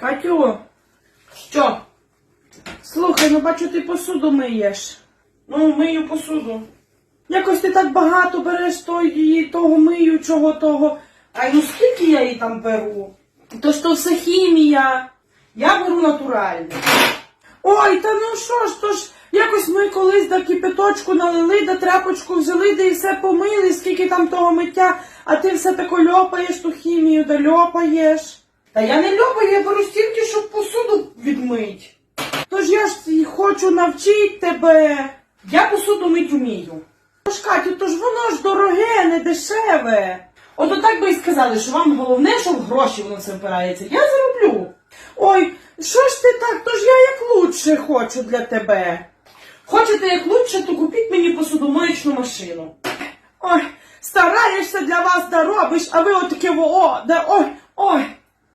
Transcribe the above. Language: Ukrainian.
Катю, Що? слухай, ну бачу, ти посуду миєш. Ну, мию посуду. Якось ти так багато береш тої, того миючого, того. Ай, ну скільки я її там беру? То ж то все хімія. Я беру натуральне. Ой, та ну що ж, то ж якось ми колись до кипяточку налили, до тряпочку взяли, де і все помили, скільки там того миття, а ти все тако льопаєш ту хімію, да льопаєш. Та я не льопаю, я беру стільки, щоб посуду відмить. Тож я ж хочу навчити тебе. Я посуду мить умію. Тож, Катю, то ж воно ж дороге, не дешеве. От отак би і сказали, що вам головне, що в гроші воно все впирається. Я зароблю. Ой, що ж ти так? То ж я як лучше хочу для тебе. Хочете як лучше, то купіть мені посудомоєчну машину. Ой, стараєшся для вас да робиш, а ви отаке о, да ой, ой.